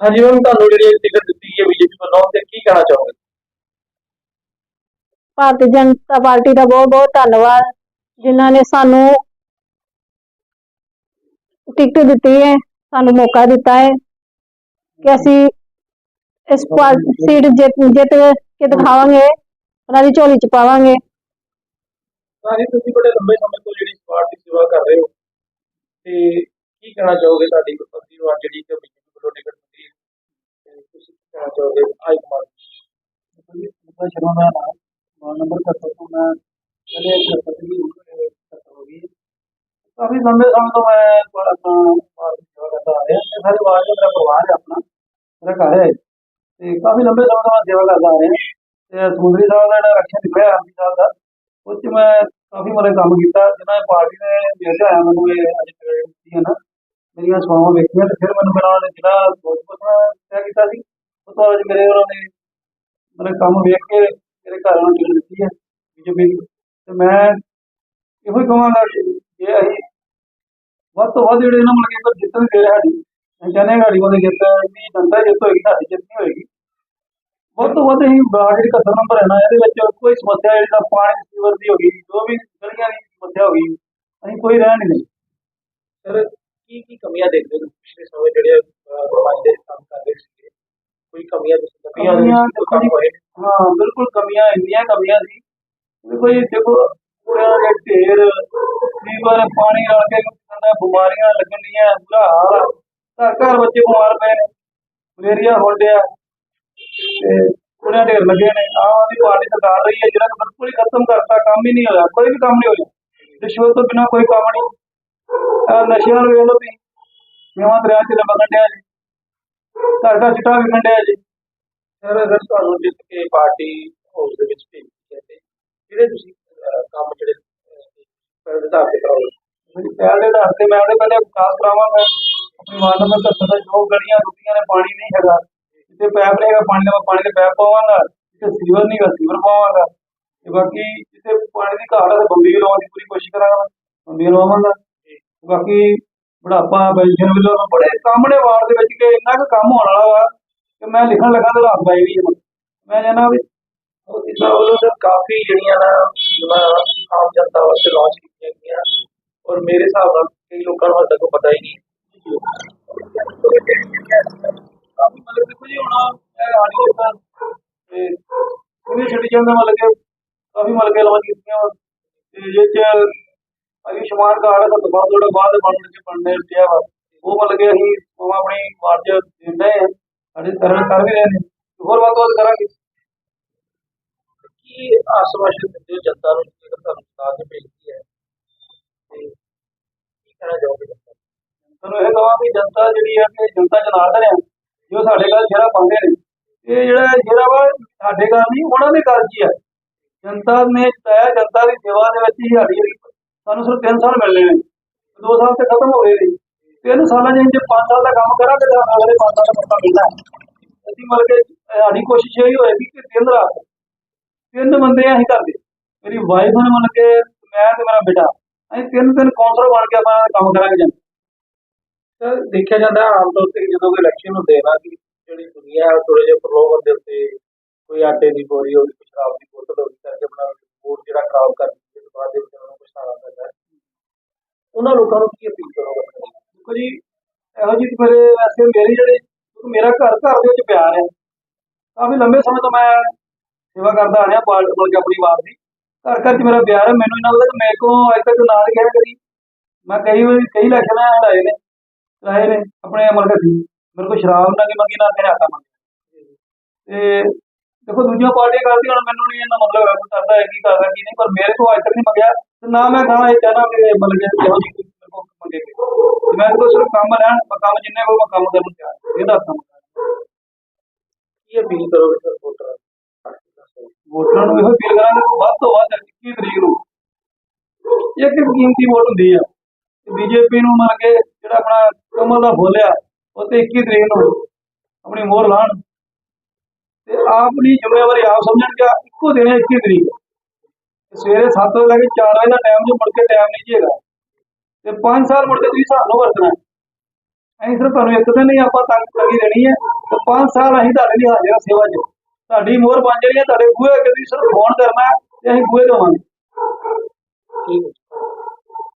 ਹਾਂਜੀ ਮੈਮ ਤੁਹਾਨੂੰ ਜਿਹੜੀ ਟਿਕਟ ਦਿੱਤੀ ਹੈ ਬੀਜੇਪੀ ਵੱਲੋਂ ਤੇ ਕੀ ਕਹਿਣਾ ਚਾਹੋਗੇ? ਭਾਰਤੀ ਜਨਤਾ ਪਾਰਟੀ ਦਾ ਬਹੁਤ ਬਹੁਤ ਧੰਨਵਾਦ ਜਿਨ੍ਹਾਂ ਨੇ ਸਾਨੂੰ ਟਿਕਟ ਦਿੱਤੀ ਹੈ ਸਾਨੂੰ ਮੌਕਾ ਦਿੱਤਾ ਹੈ ਕਿ ਅਸੀਂ ਇਸ ਪਾਰ ਸੀਟ ਜਿੱਤ ਜਿੱਤ ਕੇ ਦਿਖਾਵਾਂਗੇ ਉਹਨਾਂ ਦੀ ਝੋਲੀ ਚ ਪਾਵਾਂਗੇ। ਹਾਂਜੀ ਤੁਸੀਂ ਬੜੇ ਲੰਬੇ ਸਮੇਂ ਤੋਂ ਜਿਹੜੀ ਦੀ ਸੇਵਾ ਕਰ ਰਹੇ ਹੋ ਤੇ ਕੀ ਕਹਿਣਾ ਚਾਹੋਗੇ ਤੁਹਾਡੀ ਪਤੀ ਨੂੰ ਅੱਜ ਜਿਹੜੀ ਕਿ ਬੀਜੇਪੀ ਵੱਲੋਂ ਟਿਕਟ ਕਹਿਣਾ ਚਾਹੋਗੇ ਹਾਈ ਕਮਾਂਡ ਮੈਂ ਸ਼ਰਮਾ ਦਾ ਨਾਮ ਨੰਬਰ 71 ਤੋਂ ਮੈਂ ਪਹਿਲੇ ਸਰਪੰਚ ਦੀ ਹੋ ਗਈ। ਕਾਫੀ ਲੰਬੇ ਸਮੇਂ ਤੋਂ ਮੈਂ ਆਪਣਾ ਵਾਰਡ ਸੇਵਾ ਕਰਦਾ ਆ ਰਿਹਾ ਤੇ ਸਾਰੇ ਵਾਰਡ ਮੇਰਾ ਪਰਿਵਾਰ ਹੈ ਆਪਣਾ, ਮੇਰਾ ਘਰ ਹੈ। ਤੇ ਕਾਫੀ ਲੰਬੇ ਸਮੇਂ ਤੋਂ ਮੈਂ ਸੇਵਾ ਕਰਦਾ ਆ ਰਿਹਾ ਤੇ ਸਮੁੰਦਰੀ ਸਾਹਿਬ ਦਾ ਜਿਹੜਾ ਰਕਸ਼ਾ ਨਿਕਲਿਆ ਆਰਮੀ ਸਾਹਿਬ ਦਾ ਉਹ 'ਚ ਮੈਂ ਕਾਫੀ ਮਾਰੇ ਕੰਮ ਕੀਤਾ। ਜਿਨ੍ਹਾਂ ਪਾਰਟੀ ਨੇ ਭੇਜਿਆ ਮੈਨੂੰ ਇਹ ਅੱਜ ਦਿੱਤੀ ਹੈ ਨਾ, ਮੇਰੀਆਂ ਸੇਵਾਵਾਂ ਵੇਖੀਆਂ ਤੇ ਫਿਰ ਮੈਨੂੰ ਮੇਰਾ ਜਿਹੜਾ ਬਹੁਤ ਪੁੱਛਣਾ ਤੈਅ ਕੀਤਾ ਸੀ। ਉਸ ਤੋਂ ਬਾਅਦ ਮੇਰੇ ਉਹਨਾਂ ਨੇ ਮਤਲਬ ਕੰਮ ਵੇਖ ਕੇ ਮੇਰੇ ਘਰ ਨੂੰ ਟਿਕਟ ਦਿੱਤੀ ਹੈ ਬੀਜੇਪੀ ਤੇ ਮੈਂ ਇਹੋ ਹੀ ਕਹਾਂਗਾ ਕਿ ਜੇ ਅਸੀਂ ਵੱਧ ਤੋਂ ਵੱਧ ਜਿਹੜੇ ਇਹਨਾਂ ਮਤਲਬ ਕਿ ਜਿੱਤਣ ਦੇ ਸਾਡੀ ਅਸੀਂ ਕਹਿੰਦੇ ਹਾਂ ਉਹਦੇ ਜਿੱਤ ਦੀ ਜਨਤਾ ਜਿੱਤ ਹੋਏਗੀ, ਸਾਡੀ ਜਿੱਤ ਨਹੀਂ ਹੋਏਗੀ। ਵੱਧ ਤੋਂ ਵੱਧ ਅਸੀਂ ਬਲਾਕ ਜਿਹੜੀ ਕਸਰ ਨੰਬਰ ਹੈ ਨਾ, ਇਹਦੇ ਵਿੱਚ ਕੋਈ ਸਮੱਸਿਆ ਜਿਹੜੀ ਪਾਣੀ ਸੀਵਰ ਦੀ ਹੋ ਗਈ, ਜੋ ਵੀ ਗਲੀਆਂ ਦੀ ਸਮੱਸਿਆ ਹੋ ਗਈ, ਅਸੀਂ ਕੋਈ ਰਹਿਣ ਨਹੀਂ ਦੇਣੀ। ਸਰ ਕੀ ਕੀ ਕਮੀਆਂ ਦੇਖਦੇ ਹੋ ਪਿਛਲੇ ਸਮੇਂ ਜਿਹੜੇ ਸਮਾਜ ਦੇ ਕੰਮ ਕਰਦੇ ਸੀ? ਕੋਈ ਕਮੀਆਂ ਕਮੀਆਂ ਕੋਈ? ਹਾਂ ਬਿਲਕੁਲ ਕਮੀਆਂ ਇੰਨੀਆਂ ਕਮੀਆਂ ਸੀ। ਵੀ ਕੋਈ ਦੇਖੋ ਕੂੜਿਆਂ ਦੇ ਢੇਰ ਸੀਵਰ ਪਾਣੀ ਨਾਲ ਕੇ ਕਹਿੰਦਾ ਬਿਮਾਰੀਆਂ ਲੱਗਣੀਆਂ ਬੁਰਾ ਹਾਲ ਘਰ ਘਰ ਬੱਚੇ ਬਿਮਾਰ ਪਏ ਨੇ ਮਲੇਰੀਆ ਹੋ ਡਿਆ। ਤੇ ਕੂੜਿਆਂ ਢੇਰ ਲੱਗੇ ਨੇ। ਆਹ ਦੀ ਪਾਰਟੀ ਸਰਕਾਰ ਰਹੀ ਹੈ ਜਿਹੜਾ ਬਿਲਕੁਲ ਹੀ ਖਤਮ ਕਰਤਾ ਕੰਮ ਹੀ ਨਹੀਂ ਹੋਇਆ ਕੋਈ ਵੀ ਕੰਮ ਨਹੀਂ ਹੋਇਆ। ਰਿਸ਼ਵਤ ਤੋਂ ਬਿਨਾਂ ਕੋਈ ਕੰਮ ਨਹੀਂ। ਨਸ਼ਿਆਂ ਨੂੰ ਵੇਖ ਲਓ ਵੀ ਨਵਾਂ ਦਰਿਆ ਚ ਲੰਬਾ ਡਿਆ ਜੀ। ਘਰ ਘਰ ਚਿੱਟਾ ਵੀ ਡਿਆ ਜੀ। ਸਰ ਅਗਰ ਤੁਹਾਨੂੰ ਜਿੱਤ ਕੇ ਪਾਰਟੀ ਹਾਊਸ ਦੇ ਵਿੱਚ ਭੇਜੀ ਹੈ ਤੇ ਜਿਹੜੇ ਤੁਸੀਂ ਕੰਮ ਜਿਹੜੇ ਅਹ, ਵਿਧਾਨ ਤੇ ਕਰਾਓ ਮੇਰੀ ਪਹਿਲ ਦੇ ਆਧਾਰ ਤੇ ਮੈਂ ਉਹਦੇ ਪਹਿਲੇ ਵਿਕਾਸ ਕਰਾਵਾਂਗਾ ਆਪਣੀ ਵਾਰਡ ਨੰਬਰ 77 ਦਾ ਜੋ ਗਲੀਆਂ ਰੁਕੀਆਂ ਨੇ ਪਾਣੀ ਨਹੀਂ ਹੈਗਾ। ਜਿੱਥੇ ਪੈਪ ਰਹੇਗਾ ਪਾਣੀ ਦਾ ਮੈਂ ਪਾਣੀ ਦੇ ਪੈਪ ਪਾਵਾਂਗਾ। ਜਿੱਥੇ ਸੀਵਰ ਨਹੀਂ ਹੈਗਾ ਸੀਵਰ ਪਾਵਾਂਗਾ। ਤੇ ਬਾਕੀ ਜਿੱਥੇ ਪਾਣੀ ਦੀ ਘਾਟ ਹੈ ਬੰਬੀ ਲਵਾਉਣ ਦੀ ਪੂਰੀ ਕੋਸ਼ਿਸ਼ ਕਰਾਂਗਾ ਮੈਂ। ਬੰਬੀ ਲਵਾਵਾਂਗਾ ਬਾਕੀ ਬੁਢਾਪਾ ਪੈਨਸ਼ਨ ਵੱਲੋਂ ਬੜੇ ਕੰਮ ਨੇ ਵਾਰਡ ਦੇ ਵਿੱਚ ਕਿ ਇੰਨਾ ਕੁ ਕੰਮ ਹੋਣ ਵਾਲਾ ਵਾ ਕਿ ਮੈਂ ਲਿਖਣ ਲੱਗਾ ਤੇ ਰਾਤ ਪਾਈ ਵੀ ਮੈਂ ਜਾਣਾ ਵੀ ਇਸ ਵੱਲੋਂ ਸਰ ਕਾਫੀ ਜਿਹੜੀਆਂ ਨਾ ਸਕੀਮਾਂ ਆਮ ਜਨਤਾ ਵਾਸਤੇ ਲਾਂਚ ਕੀਤੀਆਂ ਗਈਆਂ। ਔਰ ਮੇਰੇ ਹਿਸਾਬ ਨਾਲ ਕਈ ਲੋਕਾਂ ਨੂੰ ਹਜੇ ਤੱਕ ਪਤਾ ਹੀ ਨਹੀਂ। ਕਾਫੀ ਮਤਲਬ ਦੇਖੋ ਜੀ ਹੁਣ ਇਹ ਦਾ ਤੇ ਉਹਨੇ ਛੱਡੀ ਜਾਂਦਾ ਮਤਲਬ ਕਿ ਕਾਫੀ ਮਤਲਬ ਕਿ ਲਾਂਚ ਕੀਤੀਆਂ। ਤੇ ਜੇ ਚ ਆਯੁਸ਼ਮਾਨ ਕਾਰਡ ਦਾ ਦਬਾਅ ਥੋੜਾ ਬਾਅਦ ਬਣਨ ਚ ਬਣਨੇ ਪਿਆ ਵਾ ਉਹ ਮਤਲਬ ਕਿ ਅਸੀਂ ਉਹ ਆਪਣੀ ਵਾਰਡ ਚ ਦਿੰਦੇ ਆ ਸਾਡੇ ਸਰਵ ਕਰ ਵੀ ਰਹੇ ਨੇ ਹੋਰ ਵੱਧ ਵੱਧ ਕਰਾਂਗੇ। ਕੀ ਆਸ਼ਵਾਸਨ ਹੋ ਜਨਤਾ ਨੂੰ ਜੇਕਰ ਤੁਹਾਨੂੰ ਸਰਕਾਰ ਨੇ ਭੇਜੀ ਹੈ? ਤੇ ਕੀ ਕਹਿਣਾ ਚਾਹੋਗੇ ਜਨਤਾ ਨੂੰ? ਇਹ ਕਹਾਂ ਵੀ ਜਨਤਾ ਜਿਹੜੀ ਹੈ ਕਿ ਜਨਤਾ ਜਨਾਰਦਨ ਆ ਜੋ ਸਾਡੇ ਗੱਲ ਸ਼ੇਰਾ ਪਾਉਂਦੇ ਨੇ। ਇਹ ਜਿਹੜਾ ਸ਼ੇਰਾ ਵਾ ਸਾਡੇ ਗੱਲ ਨਹੀਂ ਉਹਨਾਂ ਦੇ 'ਚ ਹੀ ਹੈ ਜਨਤਾ ਨੇ ਤੈਅ ਜਨਤਾ ਦੀ ਸੇਵਾ ਦੇ ਵਿੱਚ ਹੀ ਸਾਡੀ ਜਿਹੜੀ ਸਾਨੂੰ ਸਿਰਫ 3 ਸਾਲ ਮਿਲਨੇ ਨੇ। 2 ਸਾਲ ਤੇ ਖਤਮ ਹੋ ਗਏ ਨੇ। ਤਿੰਨ ਸਾਲਾਂ 'ਚ ਜੇ 5 ਸਾਲ ਦਾ ਕੰਮ ਕਰਾਂਗੇ ਤਾਂ ਅਗਲੇ 5 ਸਾਲ ਦਾ ਮੌਕਾ ਮਿਲਣਾ ਅਸੀਂ ਮਤਲਬ ਕਿ ਸਾਡੀ ਕੋਸ਼ਿਸ਼ ਇਹ ਹੋਏਗੀ ਕਿ ਦਿਨ ਰਾਤ, ਤਿੰਨ ਬੰਦੇ ਅਸੀਂ ਕਰਦੇ ਮੇਰੀ ਵਾਈਫ ਨੇ ਮਤਲਬ ਕਿ, ਮੈਂ ਤੇ ਮੇਰਾ ਬੇਟਾ, ਅਸੀਂ ਤਿੰਨ ਦਿਨ ਕੌਂਸਲਰ ਬਣ ਕੇ ਆਪਣਾ ਕੰਮ ਕਰਾਂਗੇ ਜਾਂ ਸਰ, ਦੇਖਿਆ ਜਾਂਦਾ ਆਮ ਤੌਰ ਤੇ ਜਦੋਂ ਕੋਈ ਇਲੈਕਸ਼ਨ ਹੁੰਦੇ ਆ ਨਾ ਕਿ ਜਿਹੜੀ ਦੁਨੀਆ ਥੋੜੇ ਜਿਹੇ ਪ੍ਰਲੋਭਨ ਦੇ ਉੱਤੇ ਕੋਈ ਆਟੇ ਦੀ ਬੋਰੀ ਹੋ ਕੋਈ ਸ਼ਰਾਬ ਦੀ ਬੋਤਲ ਹੋ ਗਈ ਕਰਕੇ ਆਪਣਾ ਵੋਟ ਜਿਹੜਾ ਖਰਾਬ ਕਰ ਦਿੰਦੇ ਤੇ ਬਾਅਦ ਦੇ ਵਿੱਚ ਉਹਨਾਂ ਨੂੰ ਪਛਤਾਣਾ ਪੈਂਦਾ ਹੈ ਉਹਨਾਂ ਲੋਕਾਂ ਨੂੰ ਕੀ ਅਪੀਲ ਕਰੋਗੇ? ਦੇਖੋ ਜੀ, ਇਹੋ ਜਿਹੀ ਮੇਰੇ ਵੈਸੇ ਮੇਰੀ ਜਿਹੜੇ ਮੇਰਾ ਘਰ ਘਰ ਦੇ ਵਿੱਚ ਪਿਆਰ ਹੈ। ਕਾਫੀ ਲੰਬੇ ਸਮੇਂ ਤੋਂ ਮੈਂ ਸੇਵਾ ਕਰਦਾ ਆ ਰਿਹਾ ਪਾਰਟ ਬਲ ਕੇ ਆਪਣੀ ਵਾਰ ਦੀ। ਘਰ ਘਰ 'ਚ ਮੇਰਾ ਪਿਆਰ ਹੈ, ਮੈਨੂੰ ਇਹਨਾਂ ਪਤਾ ਮੇਰੇ ਕੋਲ ਅੱਜ ਤੱਕ ਨਾਲ ਗਿਆ ਕਰੀ ਮੈਂ ਕਈ ਵਾਰੀ, ਕਈ ਇਲੈਕਸ਼ਨ ਹਟਾਏ ਨੇ, ਕਰਾਏ ਨੇ, ਆਪਣੇ ਮਤਲਬ ਕਿ ਮੇਰੇ ਕੋਲ ਸ਼ਰਾਬ ਨਾ ਕਿ ਮੰਗੀ, ਨਾ ਕਿ ਆਟਾ ਮੰਗੀ। ਤੇ ਦੇਖੋ, ਦੂਜੀਆਂ ਪਾਰਟੀਆਂ ਕਰਦੀਆਂ ਮੈਨੂੰ ਨਹੀਂ ਇਹਨਾਂ ਮਤਲਬ ਹੈ ਕਰਦਾ ਹੈ, ਕੀ ਕਰਦਾ, ਕੀ ਨਹੀਂ, ਪਰ ਮੇਰੇ ਕੋਲ ਅੱਜ ਤੱਕ ਨਹੀਂ ਮੰਗਿਆ। ਤੇ ਨਾ ਮੈਂ ਕਹਾਂ ਇਹ ਚਾਹਨਾ ਕਿ ਮਤਲਬ ਕਿ ਇਹੋ ਜਿਹੀ ਕੋਈ ਮੇਰੇ ਕੋਲ ਮੰਗੇ ਤੇ ਮੈਂ ਕੋਲ ਸਿਰਫ ਕੰਮ ਲੈਣ ਕੰਮ ਜਿੰਨੇ ਕੋਲ ਮੈਂ ਕੰਮ ਕਰਨ ਨੂੰ ਇਹਦਾ ਕੰਮ ਕੀ ਅਪੀਲ ਕਰੋਗੇ ਸਰ ਵੋਟਰਾਂ ਵੋਟਰਾਂ ਨੂੰ ਇਹੋ ਅਪੀਲ ਕਰਾਂਗੇ ਕਿ ਵੱਧ ਤੋਂ ਵੱਧ 21 ਤਰੀਕ ਨੂੰ ਇੱਕ ਕੀਮਤੀ ਵੋਟ ਹੁੰਦੀ ਆ। ਬੀਜੇਪੀ ਨੂੰ ਮੰਨ ਕੇ ਜਿਹੜਾ ਆਪਣਾ ਕਮਲ ਦਾ ਫੁੱਲ ਆ, ਉਹ ਤੇ 21 ਤਰੀਕ ਨੂੰ ਆਪਣੀ ਮੋਹਰ ਲਾਣ। ਤੇ ਆਪਣੀ ਜ਼ਿੰਮੇਵਾਰੀ ਆਪ ਸਮਝਣ ਕਿ ਇੱਕੋ ਦਿਨ ਹੈ 21 ਤਰੀਕ। ਸਵੇਰੇ 7 ਵਜੇ ਲੈ 4 ਵਜੇ ਦਾ ਟਾਈਮ ਜੋ ਮੁੜ ਕੇ ਟਾਈਮ ਨਹੀਂ ਜੀਗਾ ਤੇ 5 ਸਾਲ ਮੁੜ ਕੇ ਤੁਸੀਂ ਸਾਨੂੰ ਵਰਤਣਾ ਹੈ। ਅਸੀਂ ਸਿਰਫ ਤੁਹਾਨੂੰ ਇੱਕ ਦਿਨ ਹੀ ਆਪਾਂ ਤੰਗ ਲੱਗੀ ਰਹਿਣੀ ਹੈ। ਤੇ 5 ਸਾਲ ਅਸੀਂ ਤੁਹਾਡੇ ਲਈ ਹਾਜ਼ਰ ਹਾਂ ਸੇਵਾ 'ਚ। ਤੁਹਾਡੀ ਮੋਹਰ ਬਣ ਜਾਣੀ ਹੈ, ਤੁਹਾਡੇ ਬੂਹੇ ਅੱਗੇ ਤੁਸੀਂ ਸਿਰਫ ਫੋਨ ਕਰਨਾ ਤੇ ਅਸੀਂ ਬੂਹੇ ਦੇਵਾਂਗੇ ਠੀਕ ਹੈ।